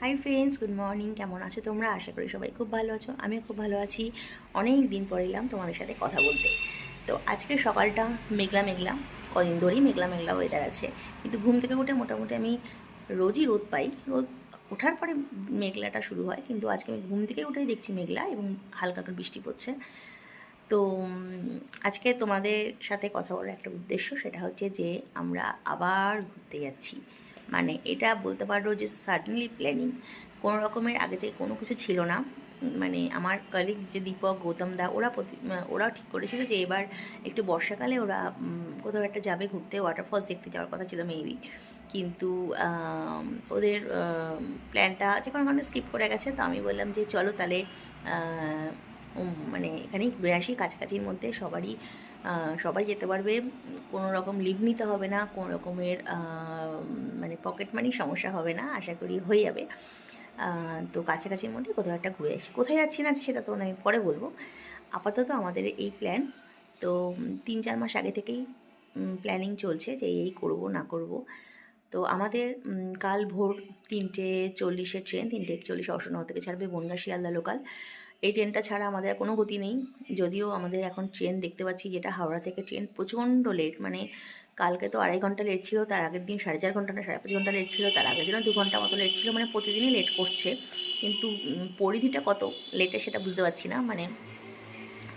Hi friends good morning কেমন আছো তোমরা? আশা করি সবাই খুব ভালো আছো। আমিও খুব ভালো আছি। অনেক দিন পর এলাম তোমাদের সাথে কথা বলতে। তো আজকে সকালটা মেঘলা মেঘলা, কদিন ধরেই মেঘলা মেঘলা ওয়েদার আছে। কিন্তু ঘুম থেকে উঠে মোটামুটি আমি রোজই রোদ পাই। রোদ ওঠার পরে মেঘলাটা শুরু হয়। কিন্তু আজকে আমি ঘুম থেকে উঠেই দেখছি মেঘলা এবং হালকা একটু বৃষ্টি পড়ছে। তো আজকে তোমাদের সাথে কথা বলার একটা উদ্দেশ্য সেটা হচ্ছে যে আমরা আবার ঘুরতে যাচ্ছি। মানে এটা বলতে পারো যে সাডেনলি প্ল্যানিং কোনো রকমের আগে থেকে কোনো কিছু ছিল না। মানে আমার কলিগ যে দীপক গৌতম দা ওরা প্রতি- আহ, ওরা ঠিক করেছিল যে এবার একটু বর্ষাকালে ওরা কোথাও একটা যাবে ঘুরতে ওয়াটারফলস দেখতে যাওয়ার কথা ছিল মেবি কিন্তু ওদের প্ল্যানটা যে কোনো কারণে স্কিপ করে গেছে। তো আমি বললাম যে চলো তাহলে মানে এখানেই ঘুরে আসি। কাছাকাছির মধ্যে সবারই সবাই যেতে পারবে। কোনো রকম লিভ নিতে হবে না, কোনো রকমের মানে পকেট মানি সমস্যা হবে না, আশা করি হয়ে যাবে। তো কাছাকাছির মধ্যে কোথাও একটা ঘুরে আসি। কোথায় যাচ্ছি না সেটা তো আমি পরে বলব। আপাতত আমাদের এই প্ল্যান তো তিন চার মাস আগে থেকেই প্ল্যানিং চলছে যে এই করব, না করব। তো আমাদের কাল ভোর তিনটে চল্লিশের ট্রেন তিনটে একচল্লিশ অসনহ থেকে ছাড়বে বনগা শিয়ালদা লোকাল এই ট্রেনটা ছাড়া আমাদের কোনো গতি নেই। যদিও আমাদের এখন ট্রেন দেখতে পাচ্ছি, যেটা হাওড়া থেকে ট্রেন প্রচণ্ড লেট মানে কালকে তো আড়াই ঘণ্টা লেট ছিল, তার আগের দিন সাড়ে চার ঘণ্টা না সাড়ে পাঁচ ঘণ্টা লেট ছিল, তার আগের দিনও দু ঘণ্টা মতো লেট ছিল মানে প্রতিদিনই লেট করছে। কিন্তু পরিধিটা কত লেটে সেটা বুঝতে পারছি না মানে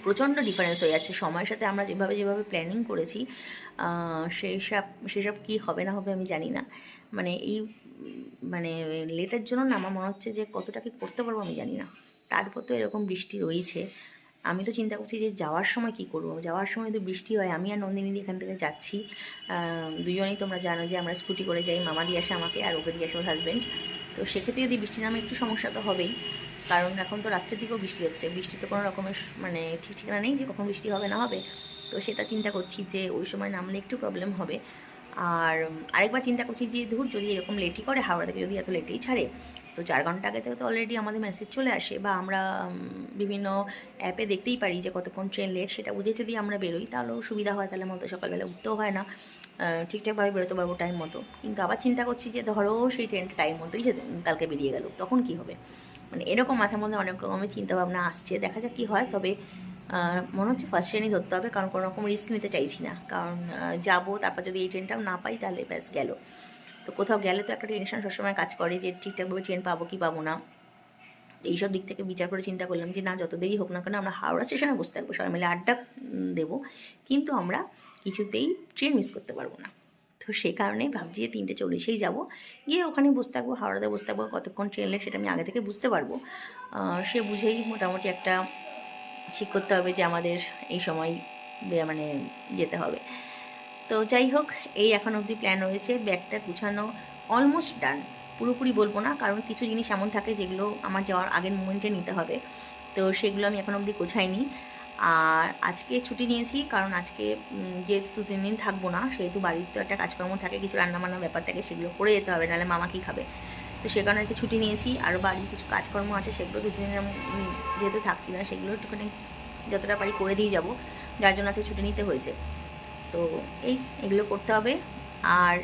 প্রচণ্ড ডিফারেন্স হয়ে যাচ্ছে। সময়ের সাথে আমরা যেভাবে যেভাবে প্ল্যানিং করেছি সেই সব সেসব কী হবে না হবে আমি জানি না। মানে এই মানে লেটের জন্য না আমার মনে হচ্ছে যে কতটা কী করতে পারব আমি জানি না। তারপর তো এরকম বৃষ্টি রয়েছে। আমি তো চিন্তা করছি যে যাওয়ার সময় কি করব? যাওয়ার সময় তো বৃষ্টি হয়, আমি আর নন্দিনী এখান থেকে যাচ্ছি। দুজনেই তোমরা জানো যে আমরা স্কুটি করে যাই, মামা দিয়ে আসে আমাকে আর ওকে দিয়ে আসে ওর হাজব্যান্ড তো সেক্ষেত্রে যদি বৃষ্টি নামে একটু সমস্যা তো হবেই। কারণ এখন তো রাত্রের দিকেও বৃষ্টি হচ্ছে। বৃষ্টি তো কোনো রকমের মানে ঠিক ঠিকানা নেই যে কখন বৃষ্টি হবে না হবে। তো সেটা চিন্তা করছি যে ওই সময় নামলে একটু প্রবলেম হবে। আর আরেকবার চিন্তা করছি যে ধুর যদি এরকম লেটই করে, হাওড়া থেকে যদি এত লেটেই ছাড়ে তো চার ঘণ্টা আগে থেকে তো অলরেডি আমাদের মেসেজ চলে আসে বা আমরা বিভিন্ন অ্যাপে দেখতেই পারি যে কতক্ষণ ট্রেন লেট সেটা বুঝে যদি আমরা বেরোই তাহলেও সুবিধা হয়, তাহলে মতো সকালবেলা উঠতেও হয় না। ঠিকঠাকভাবে বেরোতে পারব টাইম মতো। কিন্তু আবার চিন্তা করছি যে ধরো সেই ট্রেনটা টাইম মতোই যে কালকে বেরিয়ে গেল, তখন কি হবে? মানে এরকম মাথার মধ্যে অনেক রকমের চিন্তাভাবনা আসছে, দেখা যাক কী হয়। তবে মনে হচ্ছে ফার্স্ট ট্রেনই ধরতে হবে, কারণ কোনো রকম রিস্ক নিতে চাইছি না। কারণ যাব, তারপর যদি এই ট্রেনটাও না পাই তাহলে ব্যাস গেল। তো কোথাও গেলে তো একটা টেনশন সবসময় কাজ করে যে ঠিকঠাকভাবে ট্রেন পাবো কি পাবো না। এইসব দিক থেকে বিচার করে চিন্তা করলাম যে না, যত দেরি হোক না কেন আমরা হাওড়া স্টেশনে বসে থাকব, সবাই মিলে আড্ডা দেবো। কিন্তু আমরা কিছুতেই ট্রেন মিস করতে পারব না। তো সেই কারণে ভাবছি যে তিনটে চল্লিশেই যাব। গিয়ে ওখানে বসে থাকব, হাওড়াতে বসে থাকব, কতক্ষণ ট্রেন লেট সেটা আমি আগে থেকে বুঝতে পারব। সে বুঝেই মোটামুটি একটা ঠিক করতে হবে যে আমাদের এই সময় মানে যেতে হবে। তো যাই হোক এই এখন অবধি প্ল্যান রয়েছে ব্যাগটা গুছানো অলমোস্ট ডান পুরোপুরি বলব না কারণ কিছু জিনিস এমন থাকে যেগুলো আমার যাওয়ার আগের মোমেন্টে নিতে হবে। তো সেগুলো আমি এখন অবধি গোছাইনি। আর আজকে ছুটি নিয়েছি কারণ আজকে উম, যেহেতু তিন দিন থাকব না সেহেতু বাড়ির তো একটা কাজকর্ম থাকে কিছু রান্নাবান্না ব্যাপার থাকে সেগুলো করে যেতে হবে নাহলে মামা কী খাবে? তো সে কারণে একটু ছুটি নিয়েছি আর বাড়ির কিছু কাজকর্ম আছে সেগুলো দু তিন দিন যেহেতু থাকছি না সেগুলো একটুখানি যতটা পারি করে দিয়ে যাব। যার জন্য আজকে ছুটি নিতে হয়েছে। তো এই, এগুলো করতে হবে। আর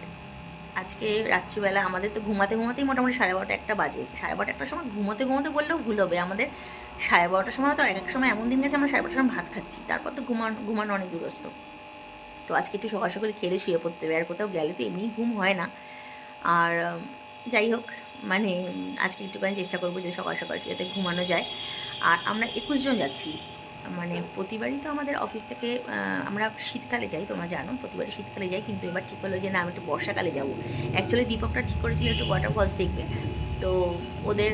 আজকে রাত্রিবেলা আমাদের তো ঘুমাতে ঘুমাতেই মোটামুটি সাড়ে বারোটা একটা বাজে। সাড়ে বারোটা একটার সময় ঘুমোতে ঘুমোতে বললেও ভুল হবে। আমাদের সাড়ে বারোটার সময় তো এক এক সময় এমন দিন গেছে আমরা সাড়ে বারোটার সময় ভাত খাচ্ছি। তারপর তো ঘুমানো ঘুমানো অনেক দূরস্থ তো আজকে একটু সকাল সকালে খেলে শুয়ে পড়তে হবে। আর কোথাও গেলে তো এমনি ঘুম হয় না। আর যাই হোক মানে আজকে একটুখানি চেষ্টা করব যে সকাল সকাল যাতে ঘুমানো যায়। আর আমরা একুশ জন যাচ্ছি। মানে প্রতিবারই তো আমাদের অফিস থেকে আমরা শীতকালে যাই, তোমরা জানো, প্রতিবারই শীতকালে যাই, কিন্তু এবার ঠিক হলো যে না, আমি একটু বর্ষাকালে যাব। অ্যাকচুয়ালি দীপকটা ঠিক করেছিল একটু ওয়াটারফলস দেখবে তো ওদের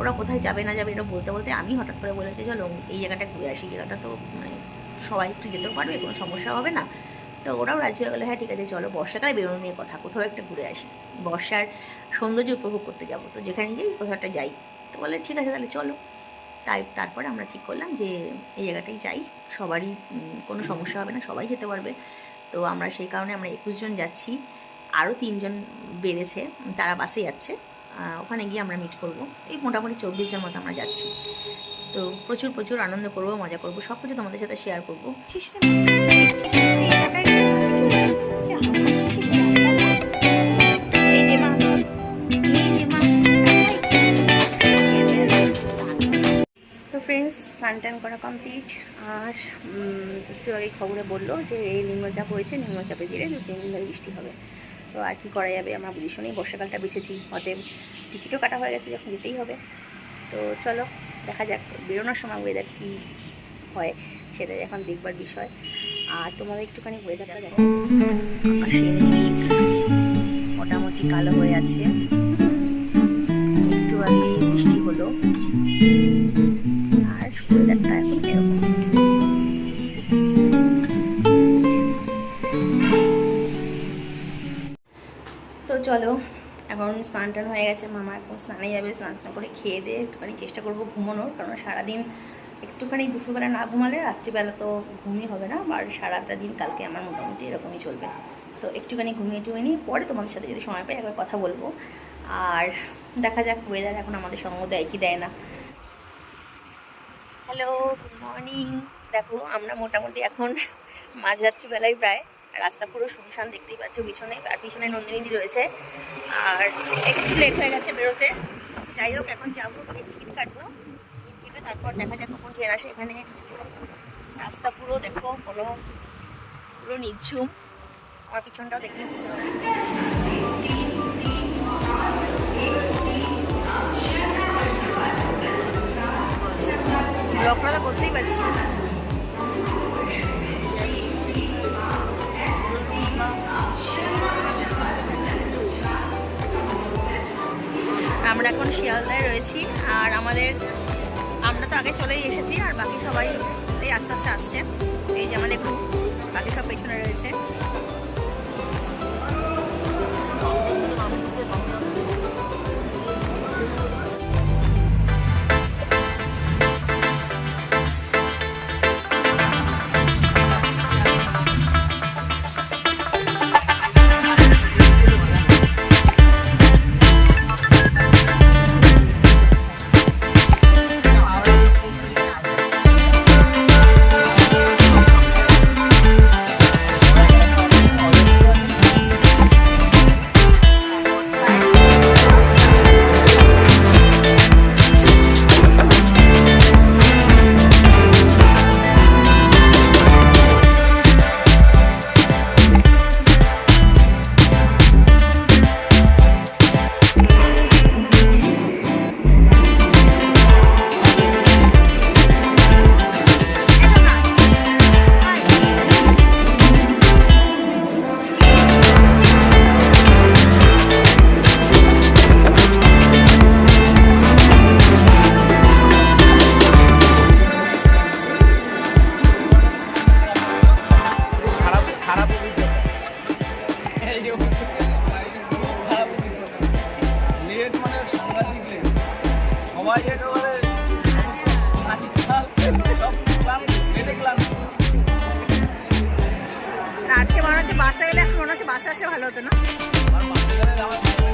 ওরা কোথায় যাবে না যাবে এটা বলতে বলতে আমি হঠাৎ করে বলেছি চলো, এই জায়গাটা ঘুরে আসি। জায়গাটা তো মানে সবাই একটু যেতেও পারবে, কোনো সমস্যা হবে না। তো ওরাও রাজি হয়ে গেলো হ্যাঁ ঠিক আছে, চলো বর্ষাকালে বেরোনো নিয়ে কথা, কোথাও একটা ঘুরে আসি। বর্ষার সৌন্দর্য উপভোগ করতে যাব। তো যেখানে যাই, কোথাও একটা যাই। তো বলে, ঠিক আছে, তাহলে চলো। তাই তারপরে আমরা ঠিক করলাম যে এই জায়গাটাই যাই। সবারই কোনো সমস্যা হবে না, সবাই যেতে পারবে। তো আমরা সেই কারণে আমরা একুশ জন যাচ্ছি। আরও তিনজন বেড়েছে, তারা বাসে যাচ্ছে। ওখানে গিয়ে আমরা মিট করব। এই মোটামুটি চব্বিশ জন মতো আমরা যাচ্ছি। তো প্রচুর প্রচুর আনন্দ করব, মজা করব সব কিছু তোমাদের সাথে শেয়ার করব। স্নান টান করা কমপ্লিট আর একটু আগে খবরে বলল যে, এই নিম্নচাপ হয়েছে, নিম্নচাপে জেরে দু তিন দিন বৃষ্টি হবে। তো আর কি করা যাবে আমরা শুনেই বর্ষাকালটা বেছেছি। অতএব টিকিটও কাটা হয়ে গেছে যখন যেতেই হবে। তো চলো, দেখা যাক বেরোনোর সময় ওয়েদার কী হয়, সেটা এখন দেখবার বিষয়। আর তোমাদের একটুখানি ওয়েদারটা দেখো। মোটামুটি কালো হয়ে আছে। একটু আগে বৃষ্টি হলো। স্নান টান হয়ে গেছে, মামা এখন স্নানে যাবে স্নান টান করে খেয়ে দিয়ে একটুখানি চেষ্টা করব ঘুমানোর, কারণ সারাদিন একটুখানি দুপুরবেলা না ঘুমালে রাত্রিবেলা তো ঘুমই হবে না আর সারাটা দিন কালকে আমার মোটামুটি এরকমই চলবে। তো একটুখানি ঘুমিয়ে টুমিয়ে নিয়ে পরে তোমাদের সাথে যদি সময় পাই একবার কথা বলব। আর দেখা যাক ওয়েদার এখন আমাদের সঙ্গ দেয় কি দেয় না। হ্যালো গুড মর্নিং দেখো আমরা মোটামুটি এখন মাঝরাত্রিবেলায় প্রায় রাস্তা পুরো শুনশান দেখতেই পাচ্ছ, পিছনে, আর পিছনে নন্দিনীদি রয়েছে। আর একটু লেট হয়ে গেছে বেরোতে। যাই হোক, এখন যাব, টিকিট টিকিট কাটবো। কেটে তারপর দেখা যাক কখন ট্রেন আসে। এখানে রাস্তা পুরো দেখো কোনো পুরো নিঝুম। আমার পিছনটাও দেখলে বুঝতে পারছি ব্লগটা তো করতেই পারছি। শিয়ালদায় রয়েছি। আর আমাদের আমরা তো আগে চলেই এসেছি, আর বাকি সবাই আস্তে আস্তে আসছে। এই যে আমাদের গ্রুপ বাকি সব পেছনে রয়েছে। Yeah.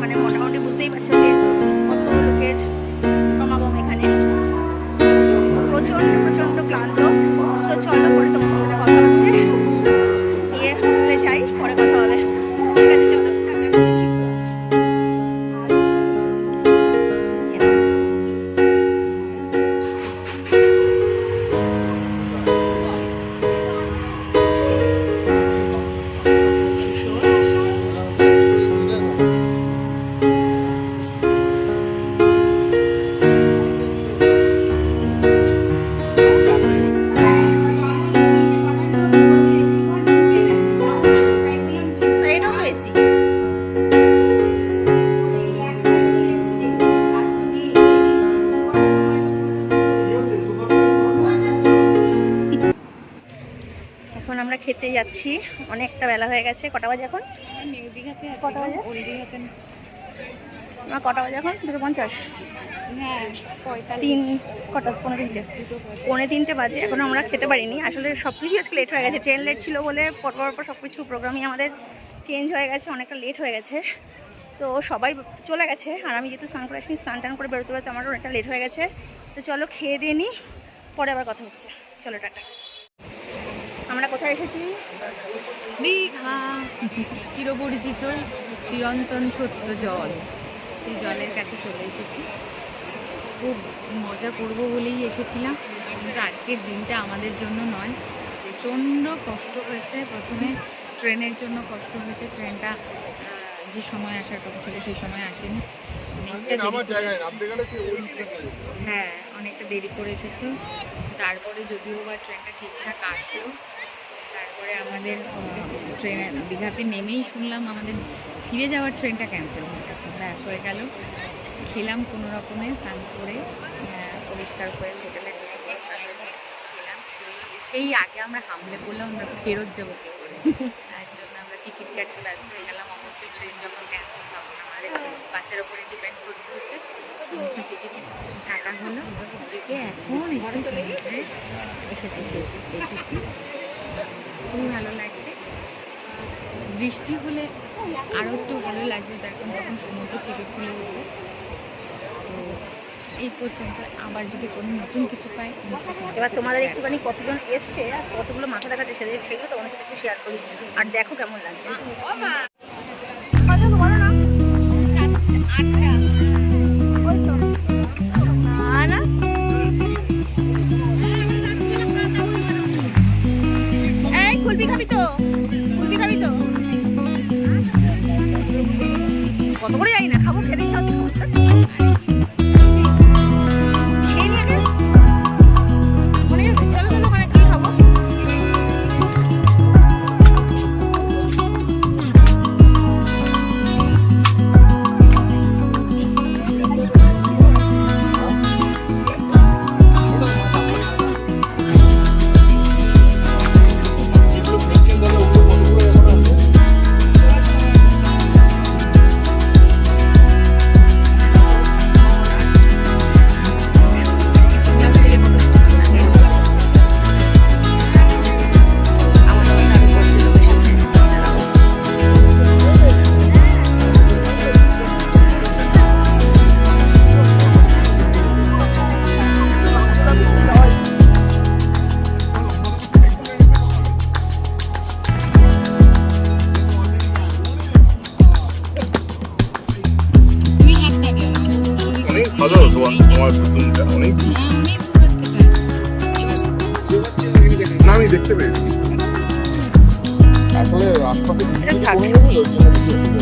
মানে মোটামুটি বুঝতেই পারছ যে কত লোকের সমাগম এখানে। প্রচণ্ড প্রচণ্ড ক্লান্ত। তো চলো যাচ্ছি। অনেকটা বেলা হয়ে গেছে। কটা বাজে এখন? কটা বাজে? আমার কটা বাজে এখন? দুটো পঞ্চাশ। তিন, কটা? পনেরো তিনটে। পৌনে তিনটে বাজে। এখন আমরা খেতে পারিনি। আসলে সব কিছুই আজকে লেট হয়ে গেছে। ট্রেন লেট ছিল বলে পরপর পর সব কিছু প্রোগ্রামই আমাদের চেঞ্জ হয়ে গেছে। অনেকটা লেট হয়ে গেছে। তো সবাই চলে গেছে। আর আমি যেহেতু স্নান করে আসিনি, স্নান টান করে বেরোতে বেরোতে আমারও অনেকটা লেট হয়ে গেছে। তো চলো খেয়ে দিয়ে নিই পরে আবার কথা হচ্ছে। চলো, টাটা। আমরা কোথায় এসেছি? দীঘা চিরপরিচিত চিরন্তন সত্য জল। সেই জলের কাছে চলে এসেছি। খুব মজা করব বলেই এসেছিলাম। কিন্তু আজকের দিনটা আমাদের জন্য নয়। প্রচণ্ড কষ্ট হয়েছে। প্রথমে ট্রেনের জন্য কষ্ট হয়েছে। ট্রেনটা আহ, যে সময় আসার কথা ছিল সেই সময় আসেনি। হ্যাঁ অনেকটা দেরি করে এসেছে। তারপরে যদিও বা ট্রেনটা ঠিকঠাক আসলো তারপরে আমাদের ট্রেনে দীঘাতে নেমেই শুনলাম আমাদের ফিরে যাওয়ার ট্রেনটা ক্যান্সেল হয়ে গেছে। ব্যাস, হয়ে গেল। খেলাম কোনো রকমে, স্নান করে পরিষ্কার করে হোটেলে খেলাম সেই আগে আমরা হামলে করলাম আমরা ফেরত যাব কী করে? তার জন্য আমরা টিকিট কাটতে ব্যস্ত হয়ে গেলাম। অবশ্যই ট্রেন যখন ক্যান্সেল তখন আমাদের বাসের ওপরে ডিপেন্ড করতে হচ্ছে। টিকিট কাটা হলো। থেকে এখন এসেছি, শেষ, এসেছি। খুবই ভালো লাগছে। বৃষ্টি হলে আরও একটু ভালো লাগবে তার কারণ তখন সমুদ্র থেকে খুলে উঠবে। তো এই পর্যন্ত আবার যদি কোনো নতুন কিছু পাই এবার তোমাদের একটুখানি কতজন এসছে আর কতগুলো মাথা দেখাচ্ছে সেগুলো তোমাদের সাথে একটু শেয়ার করি আর দেখো কেমন লাগছে। কত করে যাই না খাব খেতে